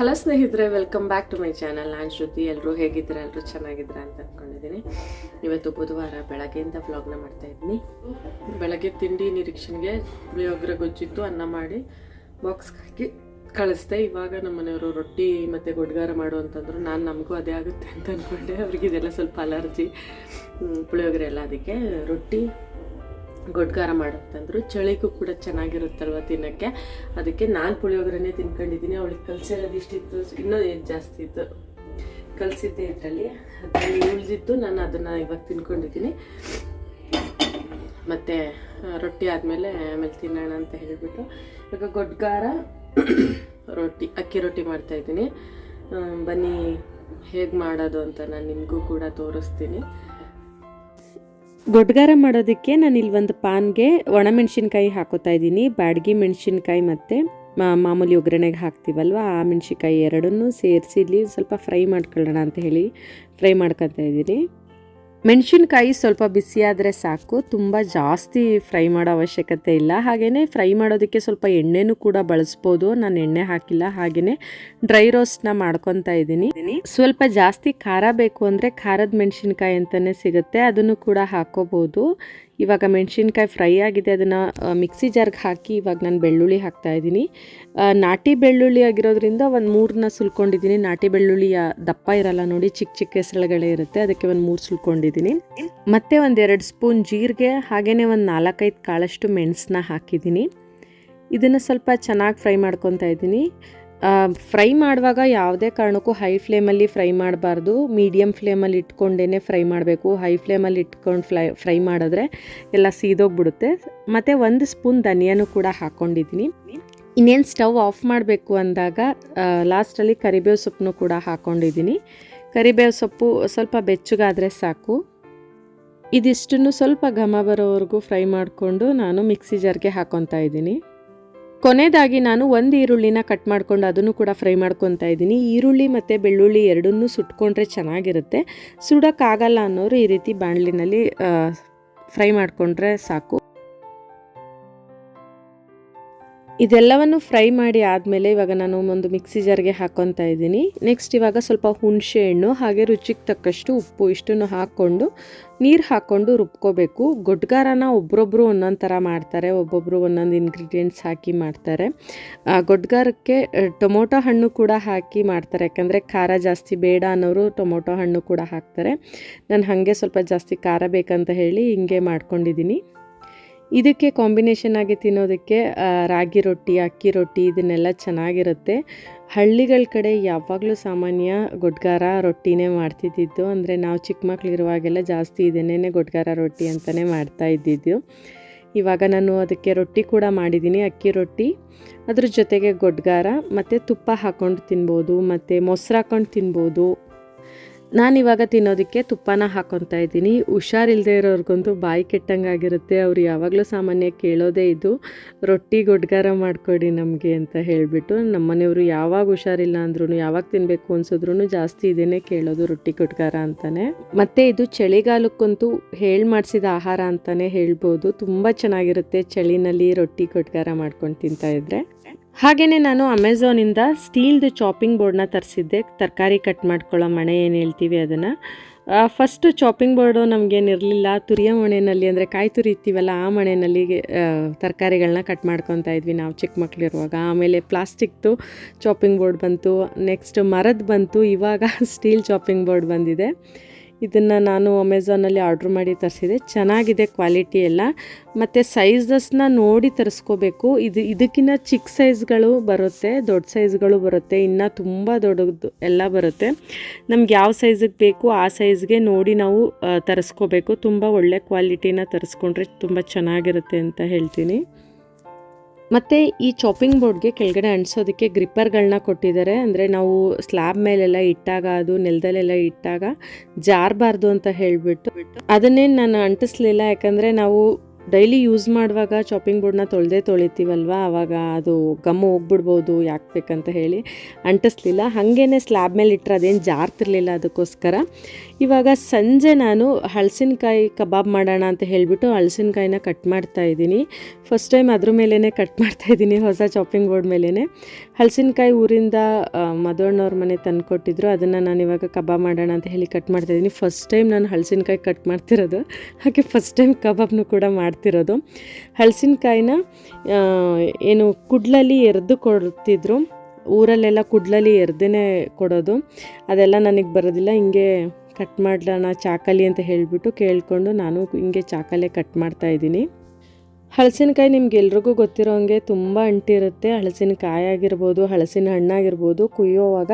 Hello ಸ್ನೇಹಿತರೆ welcome back to my channel ನಾನು ಶ್ರುತಿ. ಎಲ್ಲರೂ ಹೇಗಿದ್ದೀರಾ? ಎಲ್ಲರೂ ಚೆನ್ನಾಗಿದ್ದೀರಾ ಅಂತ ಅಂದ್ಕೊಂಡಿದ್ದೀನಿ ಇವತ್ತು ಬುಧವಾರ ಬೆಳಗ್ಗೆಯಿಂದ ವ್ಲಾಗ್ನ ಮಾಡ್ತಾ ಇದ್ದೀನಿ. ಬೆಳಗ್ಗೆ ತಿಂಡಿ ನಿರೀಕ್ಷಣೆಗೆ ಪುಳಿಯೋಗರೆ ಗೊಜ್ಜಿತ್ತು, ಅನ್ನ ಮಾಡಿ ಬಾಕ್ಸ್ ಹಾಕಿ ಕಳಿಸ್ದೆ. ಇವಾಗ ನಮ್ಮ ಮನೆಯವರು ರೊಟ್ಟಿ ಮತ್ತು ಗೊಡ್ಗಾರ ಮಾಡು ಅಂತಂದ್ರು, ನಾನು ನಮಗೂ ಅದೇ ಆಗುತ್ತೆ ಅಂತ ಅಂದ್ಕೊಂಡೆ ಅವ್ರಿಗೆ ಇದೆಲ್ಲ ಸ್ವಲ್ಪ ಅಲರ್ಜಿ ಪುಳಿಯೋಗರೆ ಎಲ್ಲ ಅದಕ್ಕೆ ರೊಟ್ಟಿ ಗೊಡ್ಗಾರ ಮಾಡತ್ತಂದ್ರು ಚಳಿಗೂ ಕೂಡ ಚೆನ್ನಾಗಿರುತ್ತಲ್ವ ತಿನ್ನೋಕ್ಕೆ. ಅದಕ್ಕೆ ನಾನು ಪುಳಿಯೋಗರೆನೇ ತಿನ್ಕೊಂಡಿದ್ದೀನಿ. ಅವಳಿಗೆ ಕಲ್ಸಿರೋದು ಇಷ್ಟಿತ್ತು. ಇನ್ನೂ ಜಾಸ್ತಿ ಇತ್ತು? ಕಲಿಸಿದ್ದೆ ಇದರಲ್ಲಿ. ಅದರಲ್ಲಿ ಉಳಿದಿದ್ದು ನಾನು ಅದನ್ನು ಇವಾಗ ತಿನ್ಕೊಂಡಿದ್ದೀನಿ. ಮತ್ತು ರೊಟ್ಟಿ ಆದಮೇಲೆ ಆಮೇಲೆ ತಿನ್ನೋಣ ಅಂತ ಹೇಳಿಬಿಟ್ಟು. ಇವಾಗ ಗೊಡ್ಗಾರ, ರೊಟ್ಟಿ, ಅಕ್ಕಿ ರೊಟ್ಟಿ ಮಾಡ್ತಾಯಿದ್ದೀನಿ ಬನ್ನಿ ಹೇಗೆ ಮಾಡೋದು ಅಂತ ನಾನು ನಿಮಗೂ ಕೂಡ ತೋರಿಸ್ತೀನಿ. ಗೊಡ್ಗಾರ ಮಾಡೋದಕ್ಕೆ ನಾನು ಇಲ್ಲಿ ಒಂದು ಪಾನ್ಗೆ ಒಣಮೆಣಸಿನ್ಕಾಯಿ ಹಾಕೋತಾ ಇದ್ದೀನಿ, ಬ್ಯಾಡ್ಗಿ ಮೆಣಸಿನ್ಕಾಯಿ ಮತ್ತು ಮಾಮೂಲಿ ಒಗ್ಗರಣೆಗೆ ಹಾಕ್ತೀವಲ್ವ, ಆ ಮೆಣಸಿನ್ಕಾಯಿ ಎರಡನ್ನೂ ಸೇರಿಸಿ ಇಲ್ಲಿ ಸ್ವಲ್ಪ ಫ್ರೈ ಮಾಡ್ಕೊಳ್ಳೋಣ ಅಂತ ಹೇಳಿ ಫ್ರೈ ಮಾಡ್ಕೊತಾ ಇದ್ದೀನಿ. ಮೆಣಸಿನ್ಕಾಯಿ ಸ್ವಲ್ಪ ಬಿಸಿಯಾದರೆ ಸಾಕು. ತುಂಬ ಜಾಸ್ತಿ ಫ್ರೈ ಮಾಡೋ ಅವಶ್ಯಕತೆ ಇಲ್ಲ. ಹಾಗೆಯೇ ಫ್ರೈ ಮಾಡೋದಕ್ಕೆ ಸ್ವಲ್ಪ ಎಣ್ಣೆನೂ ಕೂಡ ಬಳಸ್ಬೋದು. ನಾನು ಎಣ್ಣೆ ಹಾಕಿಲ್ಲ. ಹಾಗೆಯೇ ಡ್ರೈ ರೋಸ್ಟ್ನ ಮಾಡ್ಕೊತಾ ಇದ್ದೀನಿ. ಸ್ವಲ್ಪ ಜಾಸ್ತಿ ಖಾರ ಬೇಕು ಅಂದರೆ ಖಾರದ ಮೆಣಸಿನ್ಕಾಯಿ ಅಂತಲೇ ಸಿಗುತ್ತೆ. ಅದನ್ನು ಕೂಡ ಹಾಕೋಬೋದು. ಇವಾಗ ಮೆಣಸಿನ್ಕಾಯಿ ಫ್ರೈ ಆಗಿದೆ, ಅದನ್ನು ಮಿಕ್ಸಿ ಜಾರ್ಗೆ ಹಾಕಿ ಇವಾಗ ನಾನು ಬೆಳ್ಳುಳ್ಳಿ ಹಾಕ್ತಾ ಇದ್ದೀನಿ. ನಾಟಿ ಬೆಳ್ಳುಳ್ಳಿ ಆಗಿರೋದ್ರಿಂದ ಒಂದು ಮೂರನ್ನ ಸುಲ್ಕೊಂಡಿದ್ದೀನಿ. ನಾಟಿ ಬೆಳ್ಳುಳ್ಳಿಯ ದಪ್ಪ ಇರಲ್ಲ ನೋಡಿ ಚಿಕ್ಕ ಚಿಕ್ಕ ಹೆಸರುಗಳೇ ಇರುತ್ತೆ, ಅದಕ್ಕೆ ಒಂದು ಮೂರು ಸುಲ್ಕೊಂಡಿದ್ದೀನಿ. ಮತ್ತೆ ಒಂದೆರಡು ಸ್ಪೂನ್ ಜೀರಿಗೆ ಹಾಗೆಯೇ ಒಂದು ನಾಲ್ಕೈದು ಕಾಳಷ್ಟು ಮೆಣಸನ್ನ ಹಾಕಿದ್ದೀನಿ. ಇದನ್ನು ಸ್ವಲ್ಪ ಚೆನ್ನಾಗಿ ಫ್ರೈ ಮಾಡ್ಕೊತಾ ಇದ್ದೀನಿ. ಫ್ರೈ ಮಾಡುವಾಗ ಯಾವುದೇ ಕಾರಣಕ್ಕೂ ಹೈ ಫ್ಲೇಮಲ್ಲಿ ಫ್ರೈ ಮಾಡಬಾರ್ದು. ಮೀಡಿಯಮ್ ಫ್ಲೇಮಲ್ಲಿ ಇಟ್ಕೊಂಡೇ ಫ್ರೈ ಮಾಡಬೇಕು. ಹೈ ಫ್ಲೇಮಲ್ಲಿ ಇಟ್ಕೊಂಡು ಫ್ಲೈ ಫ್ರೈ ಮಾಡಿದ್ರೆ ಎಲ್ಲ ಸೀದೋಗ್ಬಿಡುತ್ತೆ. ಮತ್ತು ಒಂದು ಸ್ಪೂನ್ ಧನಿಯಾನು ಕೂಡ ಹಾಕ್ಕೊಂಡಿದ್ದೀನಿ ಇನ್ನೇನು ಸ್ಟವ್ ಆಫ್ ಮಾಡಬೇಕು ಅಂದಾಗ ಲಾಸ್ಟಲ್ಲಿ ಕರಿಬೇವು ಸೊಪ್ಪನ್ನು ಕೂಡ ಹಾಕ್ಕೊಂಡಿದ್ದೀನಿ ಕರಿಬೇವು ಸೊಪ್ಪು ಸ್ವಲ್ಪ ಬೆಚ್ಚಗಾದರೆ ಸಾಕು. ಇದಿಷ್ಟನ್ನು ಸ್ವಲ್ಪ ಘಮ ಬರೋವರೆಗೂ ಫ್ರೈ ಮಾಡಿಕೊಂಡು ನಾನು ಮಿಕ್ಸಿ ಜಾರ್ಗೆ ಹಾಕ್ಕೊತಾ ಇದ್ದೀನಿ. ಕೊನೆಯದಾಗಿ ನಾನು ಒಂದು ಈರುಳ್ಳಿನ ಕಟ್ ಮಾಡ್ಕೊಂಡು ಅದನ್ನು ಕೂಡ ಫ್ರೈ ಮಾಡ್ಕೊತಾ ಇದ್ದೀನಿ. ಈರುಳ್ಳಿ ಮತ್ತು ಬೆಳ್ಳುಳ್ಳಿ ಎರಡನ್ನೂ ಸುಟ್ಕೊಂಡ್ರೆ ಚೆನ್ನಾಗಿರುತ್ತೆ. ಸುಡೋಕ್ಕಾಗಲ್ಲ ಅನ್ನೋರು ಈ ರೀತಿ ಬಾಣಲಿನಲ್ಲಿ ಫ್ರೈ ಮಾಡಿಕೊಂಡ್ರೆ ಸಾಕು. ಇದೆಲ್ಲವನ್ನು ಫ್ರೈ ಮಾಡಿ ಆದಮೇಲೆ ಇವಾಗ ನಾನು ಒಂದು ಮಿಕ್ಸಿ ಜಾರ್ಗೆ ಹಾಕ್ಕೊತಾ ಇದ್ದೀನಿ. ನೆಕ್ಸ್ಟ್ ಇವಾಗ ಸ್ವಲ್ಪ ಹುಣಸೆ ಹಣ್ಣು, ಹಾಗೆ ರುಚಿಗೆ ತಕ್ಕಷ್ಟು ಉಪ್ಪು ಇಷ್ಟನ್ನು ಹಾಕ್ಕೊಂಡು ನೀರು ಹಾಕ್ಕೊಂಡು ರುಬ್ಕೋಬೇಕು. ಗೊಡ್ಗಾರನ ಒಬ್ಬರೊಬ್ಬರು ಒಂದೊಂದು ಥರ ಮಾಡ್ತಾರೆ ಒಬ್ಬೊಬ್ಬರು ಒಂದೊಂದು ಇಂಗ್ರೀಡಿಯೆಂಟ್ಸ್ ಹಾಕಿ ಮಾಡ್ತಾರೆ. ಗೊಡ್ಗಾರಕ್ಕೆ ಟೊಮೊಟೊ ಹಣ್ಣು ಕೂಡ ಹಾಕಿ ಮಾಡ್ತಾರೆ. ಯಾಕಂದರೆ ಖಾರ ಜಾಸ್ತಿ ಬೇಡ ಅನ್ನೋರು ಟೊಮೊಟೊ ಹಣ್ಣು ಕೂಡ ಹಾಕ್ತಾರೆ. ನಾನು ಹಾಗೆ ಸ್ವಲ್ಪ ಜಾಸ್ತಿ ಖಾರ ಬೇಕಂತ ಹೇಳಿ ಹಿಂಗೆ ಮಾಡ್ಕೊಂಡಿದ್ದೀನಿ. ಇದಕ್ಕೆ ಕಾಂಬಿನೇಷನ್ ಆಗಿ ತಿನ್ನೋದಕ್ಕೆ ರಾಗಿ ರೊಟ್ಟಿ, ಅಕ್ಕಿ ರೊಟ್ಟಿ ಇದನ್ನೆಲ್ಲ ಚೆನ್ನಾಗಿರುತ್ತೆ. ಹಳ್ಳಿಗಳ ಕಡೆ ಯಾವಾಗಲೂ ಸಾಮಾನ್ಯ ಗೊಡ್ಗಾರ ರೊಟ್ಟಿನೇ ಮಾಡ್ತಿದ್ದಿದ್ದು. ಅಂದರೆ ನಾವು ಚಿಕ್ಕ ಮಕ್ಕಳಿರುವಾಗೆಲ್ಲ ಜಾಸ್ತಿ ಇದನ್ನೇ ಗೊಡ್ಗಾರ ರೊಟ್ಟಿ ಅಂತಲೇ ಮಾಡ್ತಾ ಇದ್ದಿದ್ದು. ಇವಾಗ ನಾನು ಅದಕ್ಕೆ ರೊಟ್ಟಿ ಕೂಡ ಮಾಡಿದ್ದೀನಿ, ಅಕ್ಕಿ ರೊಟ್ಟಿ. ಅದ್ರ ಜೊತೆಗೆ ಗೊಡ್ಗಾರ, ಮತ್ತು ತುಪ್ಪ ಹಾಕ್ಕೊಂಡು ತಿನ್ಬೋದು, ಮತ್ತು ಮೊಸರು ಹಾಕ್ಕೊಂಡು ತಿನ್ಬೋದು. ನಾನಿವಾಗ ತಿನ್ನೋದಕ್ಕೆ ತುಪ್ಪನ ಹಾಕೊತಾ ಇದ್ದೀನಿ. ಹುಷಾರಿಲ್ಲದೆ ಇರೋರ್ಗಂತೂ ಬಾಯಿ ಕೆಟ್ಟಂಗಾಗಿರುತ್ತೆ. ಅವ್ರು ಯಾವಾಗಲೂ ಸಾಮಾನ್ಯ ಕೇಳೋದೇ ಇದು. ರೊಟ್ಟಿ ಗೊಡ್ಗಾರ ಮಾಡಿಕೊಡಿ ನಮಗೆ ಅಂತ ಹೇಳಿಬಿಟ್ಟು ನಮ್ಮನೆಯವರು ಯಾವಾಗ ಹುಷಾರಿಲ್ಲ ಅಂದ್ರೂ ಯಾವಾಗ ತಿನ್ನಬೇಕು ಅನ್ಸಿದ್ರು ಜಾಸ್ತಿ ಇದೇನೆ ಕೇಳೋದು ರೊಟ್ಟಿ ಗೊಡ್ಗಾರ ಅಂತಲೇ ಮತ್ತು ಇದು ಚಳಿಗಾಲಕ್ಕಂತೂ ಹೇಳಿ ಮಾಡಿಸಿದ ಆಹಾರ ಅಂತಲೇ ಹೇಳ್ಬೋದು. ತುಂಬ ಚೆನ್ನಾಗಿರುತ್ತೆ ಚಳಿನಲ್ಲಿ ರೊಟ್ಟಿ ಗೊಡ್ಗಾರ ಮಾಡ್ಕೊಂಡು ತಿಂತಾ ಇದ್ರೆ. ಹಾಗೆಯೇ ನಾನು ಅಮೆಝಾನಿಂದ ಸ್ಟೀಲ್ದು ಚಾಪಿಂಗ್ ಬೋರ್ಡ್ನ ತರಿಸಿದ್ದೆ. ತರಕಾರಿ ಕಟ್ ಮಾಡ್ಕೊಳ್ಳೋ ಮಣೆ ಏನು ಹೇಳ್ತೀವಿ ಅದನ್ನು. ಫಸ್ಟು ಚಾಪಿಂಗ್ ಬೋರ್ಡು ನಮಗೇನಿರಲಿಲ್ಲ ತುರಿಯ ಮಣೆಯಲ್ಲಿ ಅಂದರೆ ಕಾಯಿ ತುರಿತೀವಲ್ಲ ಆ ಮಣೆಯಲ್ಲಿ ತರಕಾರಿಗಳನ್ನ ಕಟ್ ಮಾಡ್ಕೊತಾ ಇದ್ವಿ ನಾವು ಚಿಕ್ಕ ಮಕ್ಕಳಿರುವಾಗ ಆಮೇಲೆ ಪ್ಲಾಸ್ಟಿಕ್ದು ಚಾಪಿಂಗ್ ಬೋರ್ಡ್ ಬಂತು. ನೆಕ್ಸ್ಟ್ ಮರದ ಬಂತು. ಇವಾಗ ಸ್ಟೀಲ್ ಚಾಪಿಂಗ್ ಬೋರ್ಡ್ ಬಂದಿದೆ. ಇದನ್ನು ನಾನು ಅಮೆಝಾನಲ್ಲಿ ಆರ್ಡ್ರ್ ಮಾಡಿ ತರಿಸಿದೆ. ಚೆನ್ನಾಗಿದೆ ಕ್ವಾಲಿಟಿ ಎಲ್ಲ. ಮತ್ತು ಸೈಜಸ್ನ ನೋಡಿ ತರಿಸ್ಕೋಬೇಕು. ಇದು ಇದಕ್ಕಿಂತ ಚಿಕ್ಕ ಸೈಜ್ಗಳು ಬರುತ್ತೆ, ದೊಡ್ಡ ಸೈಜ್ಗಳು ಬರುತ್ತೆ, ಇನ್ನು ತುಂಬ ದೊಡ್ಡದು ಎಲ್ಲ ಬರುತ್ತೆ. ನಮ್ಗೆ ಯಾವ ಸೈಜಿಗೆ ಬೇಕು ಆ ಸೈಜ್ಗೆ ನೋಡಿ ನಾವು ತರಿಸ್ಕೋಬೇಕು. ತುಂಬ ಒಳ್ಳೆ ಕ್ವಾಲಿಟಿನ ತರಿಸ್ಕೊಂಡ್ರೆ ತುಂಬ ಚೆನ್ನಾಗಿರುತ್ತೆ ಅಂತ ಹೇಳ್ತೀನಿ. ಮತ್ತು ಈ ಚಾಪಿಂಗ್ ಬೋರ್ಡ್ಗೆ ಕೆಳಗಡೆ ಅಂಟಿಸೋದಕ್ಕೆ ಗ್ರಿಪ್ಪರ್ಗಳನ್ನ ಕೊಟ್ಟಿದ್ದಾರೆ. ಅಂದರೆ ನಾವು ಸ್ಲ್ಯಾಬ್ ಮೇಲೆಲ್ಲ ಇಟ್ಟಾಗ ಅದು, ನೆಲದಲ್ಲೆಲ್ಲ ಇಟ್ಟಾಗ ಜಾರಬಾರ್ದು ಅಂತ ಹೇಳಿಬಿಟ್ಟು. ಅದನ್ನೇ ನಾನು ಅಂಟಿಸ್ಲಿಲ್ಲ. ಯಾಕಂದರೆ ನಾವು ಡೈಲಿ ಯೂಸ್ ಮಾಡುವಾಗ ಚಾಪಿಂಗ್ ಬೋರ್ಡ್ನ ತೊಳೆದೇ ತೊಳಿತೀವಲ್ವ? ಆವಾಗ ಅದು ಗಮ್ಮು ಹೋಗ್ಬಿಡ್ಬೋದು ಯಾಕೆ ಬೇಕಂತ ಹೇಳಿ ಅಂಟಿಸ್ಲಿಲ್ಲ. ಹಾಗೇನೆ ಸ್ಲ್ಯಾಬ್ ಮೇಲೆ ಇಟ್ಟರೆ ಅದೇನು ಜಾರ್ತಿರ್ಲಿಲ್ಲ ಅದಕ್ಕೋಸ್ಕರ. ಇವಾಗ ಸಂಜೆ ನಾನು ಹಲಸಿನಕಾಯಿ ಕಬಾಬ್ ಮಾಡೋಣ ಅಂತ ಹೇಳಿಬಿಟ್ಟು ಹಲಸಿನಕಾಯಿನ ಕಟ್ ಮಾಡ್ತಾ ಇದ್ದೀನಿ. ಫಸ್ಟ್ ಟೈಮ್ ಅದ್ರ ಮೇಲೇ ಕಟ್ ಮಾಡ್ತಾ ಇದ್ದೀನಿ ಹೊಸ ಚಾಪಿಂಗ್ ಬೋರ್ಡ್ ಮೇಲೇ ಹಲಸಿನಕಾಯಿ ಊರಿಂದ ಮದೋಣ್ಣವ್ರ ಮನೆ ತಂದು ಕೊಟ್ಟಿದ್ರು. ಅದನ್ನು ನಾನು ಇವಾಗ ಕಬಾಬ್ ಮಾಡೋಣ ಅಂತ ಹೇಳಿ ಕಟ್ ಮಾಡ್ತಾ ಇದ್ದೀನಿ. ಫಸ್ಟ್ ಟೈಮ್ ನಾನು ಹಲಸಿನಕಾಯಿ ಕಟ್ ಮಾಡ್ತಿರೋದು. ಹಾಗೆ ಫಸ್ಟ್ ಟೈಮ್ ಕಬಾಬ್ನು ಕೂಡ ಮಾಡ್ತಿರೋದು. ಹಲಸಿನಕಾಯಿನ ಏನು ಕುಡ್ಲಲ್ಲಿ ಎರೆದು ಕೊಡ್ತಿದ್ರು. ಊರಲ್ಲೆಲ್ಲ ಕುಡ್ಲಲ್ಲಿ ಎರ್ದೇ ಕೊಡೋದು. ಅದೆಲ್ಲ ನನಗೆ ಬರೋದಿಲ್ಲ. ಹಿಂಗೆ ಕಟ್ ಮಾಡಲಣ್ಣ ಚಾಕಲಿ ಅಂತ ಹೇಳಿಬಿಟ್ಟು ಕೇಳಿಕೊಂಡು ನಾನು ಹಿಂಗೆ ಚಾಕಲ್ಲೇ ಕಟ್ ಮಾಡ್ತಾ ಇದ್ದೀನಿ ಹಳಸಿನಕಾಯಿ ನಿಮ್ಗೆ ಎಲ್ರಿಗೂ ಗೊತ್ತಿರೋ ಹಂಗೆ ತುಂಬ ಅಂಟಿರುತ್ತೆ ಹಲಸಿನಕಾಯಿ ಆಗಿರ್ಬೋದು, ಹಲಸಿನ ಹಣ್ಣಾಗಿರ್ಬೋದು ಕುಯ್ಯೋವಾಗ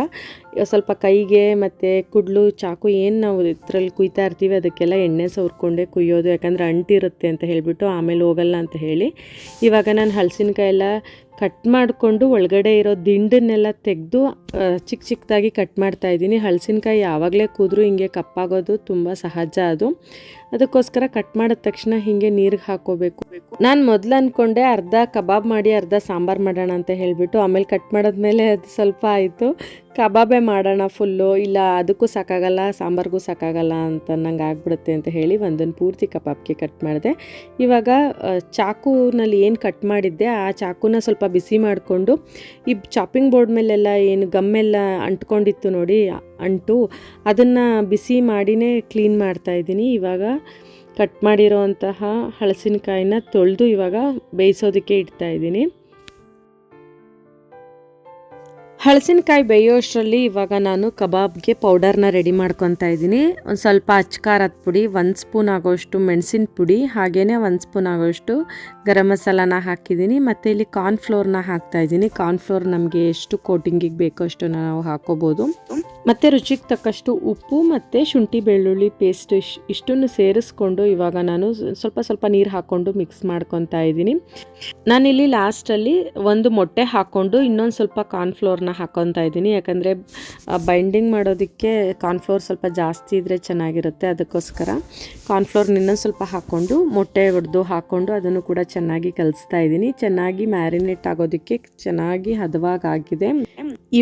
ಸ್ವಲ್ಪ ಕೈಗೆ ಮತ್ತು ಕುಡ್ಲು, ಚಾಕು ಏನು ನಾವು ಇದರಲ್ಲಿ ಕುಯ್ತಾ ಇರ್ತೀವಿ ಅದಕ್ಕೆಲ್ಲ ಎಣ್ಣೆ ಸವರ್ಕೊಂಡೆ ಕುಯ್ಯೋದು. ಯಾಕಂದರೆ ಅಂಟಿರುತ್ತೆ ಅಂತ ಹೇಳಿಬಿಟ್ಟು ಆಮೇಲೆ ಹೋಗಲ್ಲ ಅಂತ ಹೇಳಿ. ಇವಾಗ ನಾನು ಹಳಸಿನಕಾಯಿ ಎಲ್ಲ ಕಟ್ ಮಾಡಿಕೊಂಡು ಒಳಗಡೆ ಇರೋ ದಿಂಡನ್ನೆಲ್ಲ ತೆಗೆದು ಚಿಕ್ಕ ಚಿಕ್ಕದಾಗಿ ಕಟ್ ಮಾಡ್ತಾ ಇದ್ದೀನಿ. ಹಳಸಿನಕಾಯಿ ಯಾವಾಗಲೇ ಕೂದರೂ ಹಿಂಗೆ ಕಪ್ಪಾಗೋದು ತುಂಬ ಸಹಜ ಅದು. ಅದಕ್ಕೋಸ್ಕರ ಕಟ್ ಮಾಡಿದ ತಕ್ಷಣ ಹಿಂಗೆ ನೀರಿಗೆ ಹಾಕೋಬೇಕು. ನಾನು ಮೊದಲು ಅಂದ್ಕೊಂಡೆ ಅರ್ಧ ಕಬಾಬ್ ಮಾಡಿ ಅರ್ಧ ಸಾಂಬಾರು ಮಾಡೋಣ ಅಂತ ಹೇಳಿಬಿಟ್ಟು ಆಮೇಲೆ ಕಟ್ ಮಾಡಿದ್ಮೇಲೆ ಅದು ಸ್ವಲ್ಪ ಆಯಿತು. ಕಬಾಬೇ ಮಾಡೋಣ ಫುಲ್ಲು, ಇಲ್ಲ ಅದಕ್ಕೂ ಸಾಕಾಗಲ್ಲ, ಸಾಂಬಾರಿಗೂ ಸಾಕಾಗಲ್ಲ ಅಂತ ನಂಗೆ ಆಗ್ಬಿಡುತ್ತೆ ಅಂತ ಹೇಳಿ ಒಂದೊಂದು ಪೂರ್ತಿ ಕಬಾಬ್ಗೆ ಕಟ್ ಮಾಡಿದೆ. ಇವಾಗ ಚಾಕುನಲ್ಲಿ ಏನು ಕಟ್ ಮಾಡಿದ್ದೆ, ಆ ಚಾಕುನ ಸ್ವಲ್ಪ ಬಿಸಿ ಮಾಡಿಕೊಂಡು, ಈ ಚಾಪಿಂಗ್ ಬೋರ್ಡ್ ಮೇಲೆಲ್ಲ ಏನು ಗಮ್ಮೆಲ್ಲ ಅಂಟ್ಕೊಂಡಿತ್ತು ನೋಡಿ ಅಂಟು ಅದನ್ನು ಬಿಸಿ ಮಾಡಿನೇ ಕ್ಲೀನ್ ಮಾಡ್ತಾ ಇದ್ದೀನಿ. ಇವಾಗ ಕಟ್ ಮಾಡಿರೋವಂತಹ ಹಳಸಿನಕಾಯಿನ ತೊಳೆದು ಇವಾಗ ಬೇಯಿಸೋದಕ್ಕೆ ಇಡ್ತಾ ಹಳಸಿನಕಾಯಿ ಬೇಯೋಷ್ಟರಲ್ಲಿ ಇವಾಗ ನಾನು ಕಬಾಬ್ಗೆ ಪೌಡರ್ನ ರೆಡಿ ಮಾಡ್ಕೊತಾ ಇದ್ದೀನಿ. ಒಂದು ಸ್ವಲ್ಪ ಅಚ್ಕಾರದ ಪುಡಿ, ಒಂದು ಸ್ಪೂನ್ ಆಗೋಷ್ಟು ಮೆಣಸಿನ ಪುಡಿ ಹಾಗೆಯೇ ಒಂದು ಸ್ಪೂನ್ ಆಗೋಷ್ಟು ಗರಂ ಮಸಾಲಾನ ಹಾಕಿದ್ದೀನಿ. ಮತ್ತು ಇಲ್ಲಿ ಕಾರ್ನ್ಫ್ಲೋರ್ನ ಹಾಕ್ತಾ ಇದ್ದೀನಿ. ಕಾರ್ನ್ಫ್ಲೋರ್ ನಮಗೆ ಎಷ್ಟು ಕೋಟಿಂಗಿಗೆ ಬೇಕೋ ಅಷ್ಟು ನಾವು ಹಾಕೋಬೋದು. ಮತ್ತು ರುಚಿಗೆ ತಕ್ಕಷ್ಟು ಉಪ್ಪು ಮತ್ತು ಶುಂಠಿ ಬೆಳ್ಳುಳ್ಳಿ ಪೇಸ್ಟ್ ಇಶ್, ಇಷ್ಟನ್ನು ಸೇರಿಸ್ಕೊಂಡು ಇವಾಗ ನಾನು ಸ್ವಲ್ಪ ಸ್ವಲ್ಪ ನೀರು ಹಾಕ್ಕೊಂಡು ಮಿಕ್ಸ್ ಮಾಡ್ಕೊತಾ ಇದ್ದೀನಿ. ನಾನಿಲ್ಲಿ ಲಾಸ್ಟಲ್ಲಿ ಒಂದು ಮೊಟ್ಟೆ ಹಾಕ್ಕೊಂಡು ಇನ್ನೊಂದು ಸ್ವಲ್ಪ ಕಾರ್ನ್ಫ್ಲೋರ್ನ ಹಾಕ್ಕೊತಾ ಇದ್ದೀನಿ. ಯಾಕಂದರೆ ಬೈಂಡಿಂಗ್ ಮಾಡೋದಕ್ಕೆ ಕಾರ್ನ್ಫ್ಲೋರ್ ಸ್ವಲ್ಪ ಜಾಸ್ತಿ ಇದ್ದರೆ ಚೆನ್ನಾಗಿರುತ್ತೆ ಅದಕ್ಕೋಸ್ಕರ. ಕಾರ್ನ್ಫ್ಲೋರ್ ಇನ್ನೊಂದು ಸ್ವಲ್ಪ ಹಾಕ್ಕೊಂಡು ಮೊಟ್ಟೆ ಹೊಡೆದು ಹಾಕ್ಕೊಂಡು ಅದನ್ನು ಕೂಡ ಚೆನ್ನಾಗಿ ಕಲಿಸ್ತಾ ಇದ್ದೀನಿ. ಚೆನ್ನಾಗಿ ಮ್ಯಾರಿನೇಟ್ ಆಗೋದಕ್ಕೆ ಚೆನ್ನಾಗಿ ಹದವಾಗಿ ಆಗಿದೆ.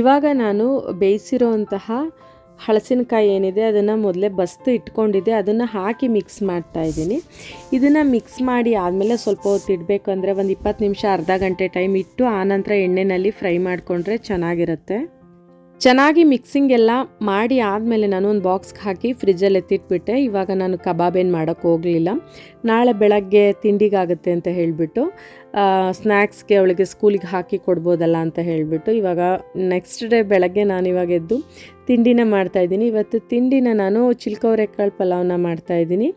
ಇವಾಗ ನಾನು ಬೇಯಿಸಿರೋಂತಹ ಹಳಸಿನಕಾಯಿ ಏನಿದೆ, ಅದನ್ನು ಮೊದಲೇ ಬಸ್ತು ಇಟ್ಕೊಂಡಿದ್ದೆ, ಅದನ್ನು ಹಾಕಿ ಮಿಕ್ಸ್ ಮಾಡ್ತಾ ಇದ್ದೀನಿ. ಇದನ್ನು ಮಿಕ್ಸ್ ಮಾಡಿ ಆದಮೇಲೆ ಸ್ವಲ್ಪ ಹೊತ್ತು ಇಡಬೇಕು ಅಂದರೆ ಒಂದು ಇಪ್ಪತ್ತು ನಿಮಿಷ, ಅರ್ಧ ಗಂಟೆ ಟೈಮ್ ಇಟ್ಟು, ಆನಂತರ ಎಣ್ಣೆಯಲ್ಲಿ ಫ್ರೈ ಮಾಡಿಕೊಂಡ್ರೆ ಚೆನ್ನಾಗಿರುತ್ತೆ. ಚೆನ್ನಾಗಿ ಮಿಕ್ಸಿಂಗ್ ಎಲ್ಲ ಮಾಡಿ ಆದಮೇಲೆ ನಾನು ಒಂದು ಬಾಕ್ಸ್ಗೆ ಹಾಕಿ ಫ್ರಿಜ್ಜಲ್ಲಿ ಎತ್ತಿಟ್ಬಿಟ್ಟೆ. ಇವಾಗ ನಾನು ಕಬಾಬ್ ಏನು ಮಾಡೋಕ್ಕೆ ಹೋಗಲಿಲ್ಲ. ನಾಳೆ ಬೆಳಗ್ಗೆ ತಿಂಡಿಗಾಗುತ್ತೆ ಅಂತ ಹೇಳಿಬಿಟ್ಟು ಸ್ನ್ಯಾಕ್ಸ್ಗೆ ಅವಳಿಗೆ ಸ್ಕೂಲಿಗೆ ಹಾಕಿ ಕೊಡ್ಬೋದಲ್ಲ ಅಂತ ಹೇಳಿಬಿಟ್ಟು, ಇವಾಗ ನೆಕ್ಸ್ಟ್ ಡೇ ಬೆಳಗ್ಗೆ ನಾನು ಇವಾಗ ಎದ್ದು ತಿಂಡಿನ ಮಾಡ್ತಾಯಿದ್ದೀನಿ ಇವತ್ತು ತಿಂಡಿನ ನಾನು ಚಿಲ್ಕವರೆಕಾಳು ಪಲಾವ್ನ ಮಾಡ್ತಾಯಿದ್ದೀನಿ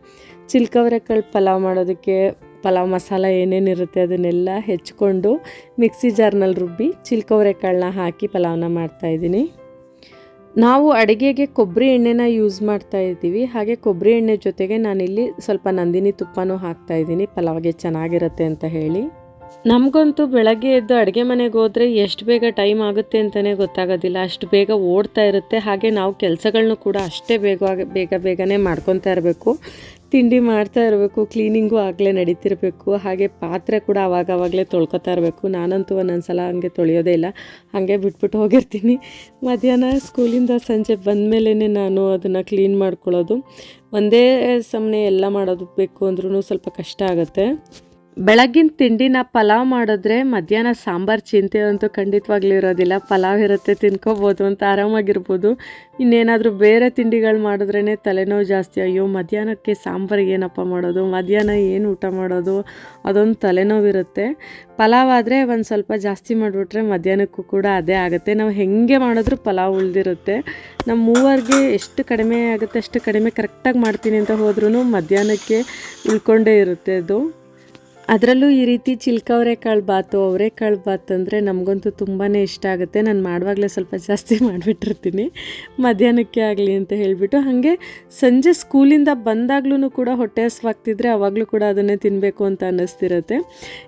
ಚಿಲ್ಕವರೆಕಾಳು ಪಲಾವ್ ಮಾಡೋದಕ್ಕೆ ಪಲಾವ್ ಮಸಾಲ ಏನೇನಿರುತ್ತೆ ಅದನ್ನೆಲ್ಲ ಹೆಚ್ಕೊಂಡು ಮಿಕ್ಸಿ ಜಾರ್ನಲ್ಲಿ ರುಬ್ಬಿ ಚಿಲ್ಕವರೆಕಾಳನ್ನ ಹಾಕಿ ಪಲಾವ್ನ ಮಾಡ್ತಾಯಿದ್ದೀನಿ ನಾವು ಅಡುಗೆಗೆ ಕೊಬ್ಬರಿ ಎಣ್ಣೆನ ಯೂಸ್ ಮಾಡ್ತಾ ಇದ್ದೀವಿ. ಹಾಗೆ ಕೊಬ್ಬರಿ ಎಣ್ಣೆ ಜೊತೆಗೆ ನಾನಿಲ್ಲಿ ಸ್ವಲ್ಪ ನಂದಿನಿ ತುಪ್ಪನೂ ಹಾಕ್ತಾ ಇದ್ದೀನಿ. ಪಲಾವ್ಗೆ ಚೆನ್ನಾಗಿರುತ್ತೆ ಅಂತ ಹೇಳಿ. ನಮಗಂತೂ ಬೆಳಗ್ಗೆ ಎದ್ದು ಅಡುಗೆ ಮನೆಗೆ ಹೋದರೆ ಎಷ್ಟು ಬೇಗ ಟೈಮ್ ಆಗುತ್ತೆ ಅಂತಲೇ ಗೊತ್ತಾಗೋದಿಲ್ಲ. ಅಷ್ಟು ಬೇಗ ಓಡ್ತಾ ಇರುತ್ತೆ. ಹಾಗೆ ನಾವು ಕೆಲಸಗಳನ್ನೂ ಕೂಡ ಅಷ್ಟೇ ಬೇಗ ಬೇಗ, ಬೇಗನೆ ಮಾಡ್ಕೊತಾ ಇರಬೇಕು. ತಿಂಡಿ ಮಾಡ್ತಾ ಇರಬೇಕು ಕ್ಲೀನಿಂಗು ಆಗಲೇ ನಡೀತಿರಬೇಕು. ಹಾಗೆ ಪಾತ್ರೆ ಕೂಡ ಆವಾಗವಾಗಲೇ ತೊಳ್ಕೊತಾ ಇರಬೇಕು. ನಾನಂತೂ ಒಂದೊಂದು ಸಲ ಹಂಗೆ ತೊಳೆಯೋದೇ ಇಲ್ಲ. ಹಾಗೆ ಬಿಟ್ಬಿಟ್ಟು ಹೋಗಿರ್ತೀನಿ. ಮಧ್ಯಾಹ್ನ ಸ್ಕೂಲಿಂದ ಸಂಜೆ ಬಂದಮೇಲೆ ನಾನು ಅದನ್ನು ಕ್ಲೀನ್ ಮಾಡ್ಕೊಳ್ಳೋದು. ಒಂದೇ ಸಮನೆ ಎಲ್ಲ ಮಾಡೋದು ಬೇಕು ಅಂದ್ರೂ ಸ್ವಲ್ಪ ಕಷ್ಟ ಆಗುತ್ತೆ. ಬೆಳಗಿನ ತಿಂಡಿನ ಪಲಾವ್ ಮಾಡಿದ್ರೆ ಮಧ್ಯಾಹ್ನ ಸಾಂಬಾರು ಚಿಂತೆ ಅಂತೂ ಖಂಡಿತವಾಗ್ಲೂ ಇರೋದಿಲ್ಲ. ಪಲಾವ್ ಇರುತ್ತೆ, ತಿನ್ಕೋಬೋದು ಅಂತ ಆರಾಮಾಗಿರ್ಬೋದು. ಇನ್ನೇನಾದರೂ ಬೇರೆ ತಿಂಡಿಗಳು ಮಾಡಿದ್ರೇ ತಲೆನೋವು ಜಾಸ್ತಿ. ಅಯ್ಯೋ, ಮಧ್ಯಾಹ್ನಕ್ಕೆ ಸಾಂಬಾರಿಗೆ ಏನಪ್ಪ ಮಾಡೋದು? ಮಧ್ಯಾಹ್ನ ಏನು ಊಟ ಮಾಡೋದು? ಅದೊಂದು ತಲೆನೋವಿರುತ್ತೆ ಪಲಾವ್ ಆದರೆ ಒಂದು ಸ್ವಲ್ಪ ಜಾಸ್ತಿ ಮಾಡಿಬಿಟ್ರೆ ಮಧ್ಯಾಹ್ನಕ್ಕೂ ಕೂಡ ಅದೇ ಆಗುತ್ತೆ. ನಾವು ಹೆಂಗೆ ಮಾಡಿದ್ರೂ ಪಲಾವ್ ಉಳಿದಿರುತ್ತೆ. ನಮ್ಮ ಮೂವರಿಗೆ ಎಷ್ಟು ಕಡಿಮೆ ಆಗುತ್ತೆ ಅಷ್ಟು ಕಡಿಮೆ ಕರೆಕ್ಟಾಗಿ ಮಾಡ್ತೀನಿ ಅಂತ ಹೋದ್ರೂ ಮಧ್ಯಾಹ್ನಕ್ಕೆ ಉಳ್ಕೊಂಡೇ ಇರುತ್ತೆ ಅದು. ಅದರಲ್ಲೂ ಈ ರೀತಿ ಚಿಲ್ಕವರೆಕಾಳು ಬಾತು ಅವರೆಕಾಳು ಬಾತು ಅಂದರೆ ನಮಗಂತೂ ತುಂಬಾ ಇಷ್ಟ ಆಗುತ್ತೆ. ನಾನು ಮಾಡುವಾಗಲೇ ಸ್ವಲ್ಪ ಜಾಸ್ತಿ ಮಾಡಿಬಿಟ್ಟಿರ್ತೀನಿ. ಮಧ್ಯಾಹ್ನಕ್ಕೆ ಆಗಲಿ ಅಂತ ಹೇಳಿಬಿಟ್ಟು. ಹಾಗೆ ಸಂಜೆ ಸ್ಕೂಲಿಂದ ಬಂದಾಗ್ಲೂ ಕೂಡ ಹೊಟ್ಟೆ ಹಸುವಾಗ್ತಿದ್ರೆ ಅವಾಗಲೂ ಕೂಡ ಅದನ್ನೇ ತಿನ್ನಬೇಕು ಅಂತ ಅನ್ನಿಸ್ತಿರತ್ತೆ.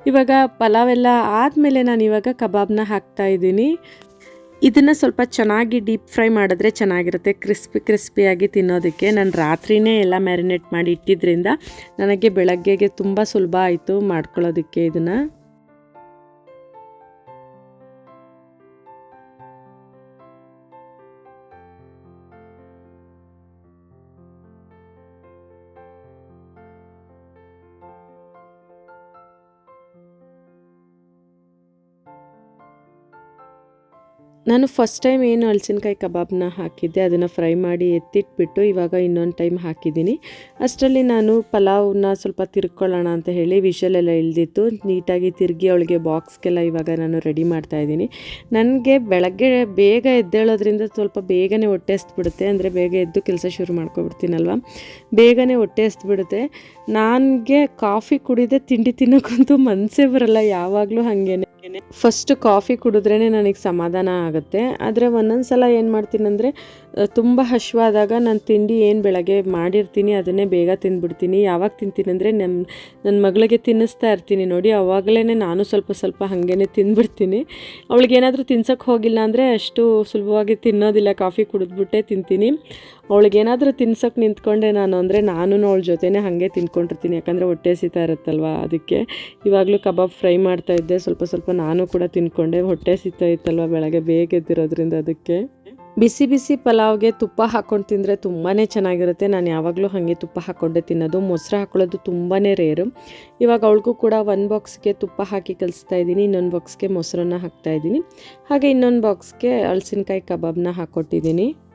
ಇವಾಗ ಪಲಾವ್ ಎಲ್ಲ ಆದಮೇಲೆ ನಾನು ಇವಾಗ ಕಬಾಬ್ನ ಹಾಕ್ತಾ ಇದ್ದೀನಿ. ಇದನ್ನು ಸ್ವಲ್ಪ ಚೆನ್ನಾಗಿ ಡೀಪ್ ಫ್ರೈ ಮಾಡಿದ್ರೆ ಚೆನ್ನಾಗಿರುತ್ತೆ. ಕ್ರಿಸ್ಪಿ ಕ್ರಿಸ್ಪಿಯಾಗಿ ತಿನ್ನೋದಕ್ಕೆ. ನಾನು ರಾತ್ರಿನೇ ಎಲ್ಲ ಮ್ಯಾರಿನೇಟ್ ಮಾಡಿ ಇಟ್ಟಿದ್ದರಿಂದ ನನಗೆ ಬೆಳಗ್ಗೆಗೆ ತುಂಬ ಸುಲಭ ಆಯಿತು ಮಾಡ್ಕೊಳ್ಳೋದಕ್ಕೆ ಇದನ್ನು. ನಾನು ಫಸ್ಟ್ ಟೈಮ್ ಏನು ಹಲಸಿನಕಾಯಿ ಕಬಾಬ್ನ ಹಾಕಿದ್ದೆ, ಅದನ್ನು ಫ್ರೈ ಮಾಡಿ ಎತ್ತಿಟ್ಬಿಟ್ಟು ಇವಾಗ ಇನ್ನೊಂದು ಟೈಮ್ ಹಾಕಿದ್ದೀನಿ. ಅಷ್ಟರಲ್ಲಿ ನಾನು ಪಲಾವನ್ನ ಸ್ವಲ್ಪ ತಿರ್ಕೊಳ್ಳೋಣ ಅಂತ ಹೇಳಿ ವಿಷಲೆಲ್ಲ ಇಳ್ದಿತ್ತು. ನೀಟಾಗಿ ತಿರುಗಿ ಅವಳಿಗೆ ಬಾಕ್ಸ್ಗೆಲ್ಲ ಇವಾಗ ನಾನು ರೆಡಿ ಮಾಡ್ತಾ ಇದ್ದೀನಿ. ನನಗೆ ಬೆಳಗ್ಗೆ ಬೇಗ ಎದ್ದೇಳೋದ್ರಿಂದ ಸ್ವಲ್ಪ ಬೇಗನೆ ಹೊಟ್ಟೆ ಹಸ್ಬಿಡುತ್ತೆ ಅಂದರೆ ಬೇಗ ಎದ್ದು ಕೆಲಸ ಶುರು ಮಾಡ್ಕೊಬಿಡ್ತೀನಲ್ವ? ಬೇಗನೆ ಹೊಟ್ಟೆ ಹಸ್ಬಿಡುತ್ತೆ ನನಗೆ ಕಾಫಿ ಕುಡಿದೆ, ತಿಂಡಿ ತಿನ್ನೋಕ್ಕಂತೂ ಮನಸ್ಸೇ ಬರಲ್ಲ, ಯಾವಾಗಲೂ ಹಾಗೇನೆ. ಫಸ್ಟ್ ಕಾಫಿ ಕುಡಿದ್ರೇ ನನಗೆ ಸಮಾಧಾನ ಆಗುತ್ತೆ. ಆದರೆ ಒಂದೊಂದು ಸಲ ಏನು ಮಾಡ್ತೀನಂದರೆ ತುಂಬ ಹಶ್ವಾದಾಗ ನಾನು ತಿಂಡಿ ಏನು ಬೆಳಗ್ಗೆ ಮಾಡಿರ್ತೀನಿ, ಅದನ್ನೇ ಬೇಗ ತಿಂದ್ಬಿಡ್ತೀನಿ. ಯಾವಾಗ ತಿಂತೀನಿ ಅಂದರೆ ನಮ್ಮ ನನ್ನ ಮಗಳಿಗೆ ತಿನ್ನಿಸ್ತಾ ಇರ್ತೀನಿ ನೋಡಿ. ಅವಾಗಲೇ ನಾನು ಸ್ವಲ್ಪ ಸ್ವಲ್ಪ ಹಾಗೇ ತಿಂದ್ಬಿಡ್ತೀನಿ ಅವಳಿಗೆ ಏನಾದರೂ ತಿನ್ಸೋಕ್ಕೆ ಹೋಗಿಲ್ಲ ಅಂದರೆ ಅಷ್ಟು ಸುಲಭವಾಗಿ ತಿನ್ನೋದಿಲ್ಲ. ಕಾಫಿ ಕುಡಿದ್ಬಿಟ್ಟೆ ತಿಂತೀನಿ. ಅವಳಿಗೇನಾದರೂ ತಿನ್ಸೋಕೆ ನಿಂತ್ಕೊಂಡೆ ನಾನು ಅಂದರೆ ನಾನು ಅವಳ ಜೊತೆನೇ ಹಾಗೆ ತಿನ್ಕೊಂಡಿರ್ತೀನಿ. ಯಾಕಂದರೆ ಹೊಟ್ಟೆ ಸೀತಾ ಇರುತ್ತಲ್ವ? ಅದಕ್ಕೆ ಇವಾಗಲೂ ಕಬಾಬ್ ಫ್ರೈ ಮಾಡ್ತಾ ಇದ್ದೆ. ಸ್ವಲ್ಪ ಸ್ವಲ್ಪ ನಾನು ಕೂಡ ತಿನ್ಕೊಂಡೆ. ಹೊಟ್ಟೆ ಸೀತಾ ಇತ್ತಲ್ವ ಬೆಳಗ್ಗೆ ಬೇಗ ಎದ್ದಿರೋದ್ರಿಂದ ಅದಕ್ಕೆ. ಬಿಸಿ ಬಿಸಿ ಪಲಾವ್ಗೆ ತುಪ್ಪ ಹಾಕ್ಕೊಂಡು ತಿಂದರೆ ತುಂಬಾ ಚೆನ್ನಾಗಿರುತ್ತೆ. ನಾನು ಯಾವಾಗಲೂ ಹಾಗೆ ತುಪ್ಪ ಹಾಕ್ಕೊಂಡೆ ತಿನ್ನೋದು. ಮೊಸರು ಹಾಕೊಳ್ಳೋದು ತುಂಬಾ ರೇರು. ಇವಾಗ ಅವಳಿಗೂ ಕೂಡ ಒಂದು ಬಾಕ್ಸ್ಗೆ ತುಪ್ಪ ಹಾಕಿ ಕಲಿಸ್ತಾ ಇದ್ದೀನಿ. ಇನ್ನೊಂದು ಬಾಕ್ಸ್ಗೆ ಮೊಸರನ್ನ ಹಾಕ್ತಾ ಇದ್ದೀನಿ. ಹಾಗೆ ಇನ್ನೊಂದು ಬಾಕ್ಸ್ಗೆ ಹಲಸಿನಕಾಯಿ ಕಬಾಬ್ನ ಹಾಕ್ಕೊಟ್ಟಿದ್ದೀನಿ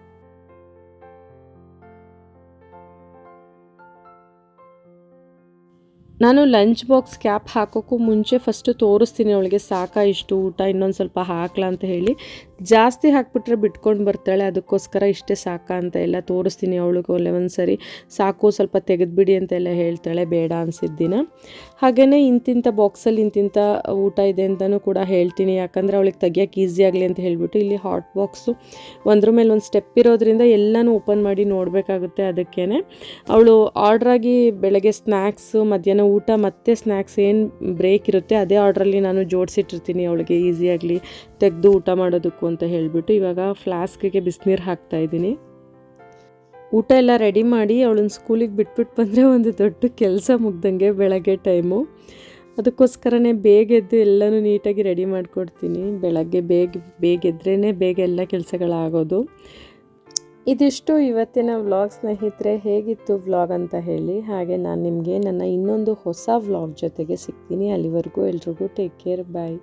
ನಾನು ಲಂಚ್ ಬಾಕ್ಸ್ ಕ್ಯಾಪ್ ಹಾಕೋಕ್ಕೂ ಮುಂಚೆ ಫಸ್ಟು ತೋರಿಸ್ತೀನಿ ಅವಳಿಗೆ, ಸಾಕಾ ಇಷ್ಟು ಊಟ ಇನ್ನೊಂದು ಸ್ವಲ್ಪ ಹಾಕ್ಲಾ ಅಂತ ಹೇಳಿ. ಜಾಸ್ತಿ ಹಾಕ್ಬಿಟ್ರೆ ಬಿಟ್ಕೊಂಡು ಬರ್ತಾಳೆ, ಅದಕ್ಕೋಸ್ಕರ ಇಷ್ಟೇ ಸಾಕಾ ಅಂತ ಎಲ್ಲ ತೋರಿಸ್ತೀನಿ ಅವಳಿಗೆ ಒಳ್ಳೆ ಒಂದು ಸರಿ. ಸಾಕು, ಸ್ವಲ್ಪ ತೆಗೆದುಬಿಡಿ ಅಂತೆಲ್ಲ ಹೇಳ್ತಾಳೆ, ಬೇಡ ಅನಿಸಿದ್ದಿನ ಹಾಗೆಯೇ ಇಂತಿಂಥ ಬಾಕ್ಸಲ್ಲಿ ಇಂತಿಂಥ ಊಟ ಇದೆ ಅಂತಲೂ ಕೂಡ ಹೇಳ್ತೀನಿ. ಯಾಕಂದರೆ ಅವಳಿಗೆ ತೆಗಿಯೋಕೆ ಈಸಿ ಆಗಲಿ ಅಂತ ಹೇಳಿಬಿಟ್ಟು ಇಲ್ಲಿ ಹಾಟ್ ಬಾಕ್ಸು ಒಂದ್ರ ಮೇಲೆ ಒಂದು ಸ್ಟೆಪ್ ಇರೋದ್ರಿಂದ ಎಲ್ಲನೂ ಓಪನ್ ಮಾಡಿ ನೋಡಬೇಕಾಗುತ್ತೆ ಅದಕ್ಕೇ ಅವಳು ಆರ್ಡ್ರಾಗಿ ಬೆಳಗ್ಗೆ ಸ್ನ್ಯಾಕ್ಸು ಮಧ್ಯಾಹ್ನ ಊಟ ಮತ್ತು ಸ್ನ್ಯಾಕ್ಸ್ ಏನು ಬ್ರೇಕ್ ಇರುತ್ತೆ, ಅದೇ ಆರ್ಡ್ರಲ್ಲಿ ನಾನು ಜೋಡಿಸಿಟ್ಟಿರ್ತೀನಿ ಅವಳಿಗೆ ಈಸಿ ಆಗಲಿ. ತೆಗೆದು ಊಟ ಮಾಡೋದಕ್ಕು ಅಂತ ಹೇಳಿಬಿಟ್ಟು ಇವಾಗ ಫ್ಲಾಸ್ಕಿಗೆ ಬಿಸಿನೀರು ಹಾಕ್ತಾ ಇದ್ದೀನಿ. ಊಟ ಎಲ್ಲ ರೆಡಿ ಮಾಡಿ ಅವಳನ್ನ ಸ್ಕೂಲಿಗೆ ಬಿಟ್ಬಿಟ್ಟು ಬಂದರೆ ಒಂದು ದೊಡ್ಡ ಕೆಲಸ ಮುಗ್ದಂಗೆ ಬೆಳಗ್ಗೆ ಟೈಮು. ಅದಕ್ಕೋಸ್ಕರನೇ ಬೇಗ ಎದ್ದು ಎಲ್ಲನೂ ನೀಟಾಗಿ ರೆಡಿ ಮಾಡಿಕೊಡ್ತೀನಿ. ಬೆಳಗ್ಗೆ ಬೇಗ ಬೇಗ ಎದ್ರೇ ಬೇಗ ಎಲ್ಲ ಕೆಲಸಗಳಾಗೋದು. ಇದಿಷ್ಟು ಇವತ್ತಿನ ವ್ಲಾಗ್ ಸ್ನೇಹಿತರೆ, ಹೇಗಿತ್ತು ವ್ಲಾಗ್ ಅಂತ ಹೇಳಿ. ಹಾಗೆ ನಾನು ನಿಮಗೆ ನನ್ನ ಇನ್ನೊಂದು ಹೊಸ ವ್ಲಾಗ್ ಜೊತೆಗೆ ಸಿಗ್ತೀನಿ. ಅಲ್ಲಿವರೆಗೂ ಎಲ್ರಿಗೂ ಟೇಕ್ ಕೇರ್ ಬಾಯ್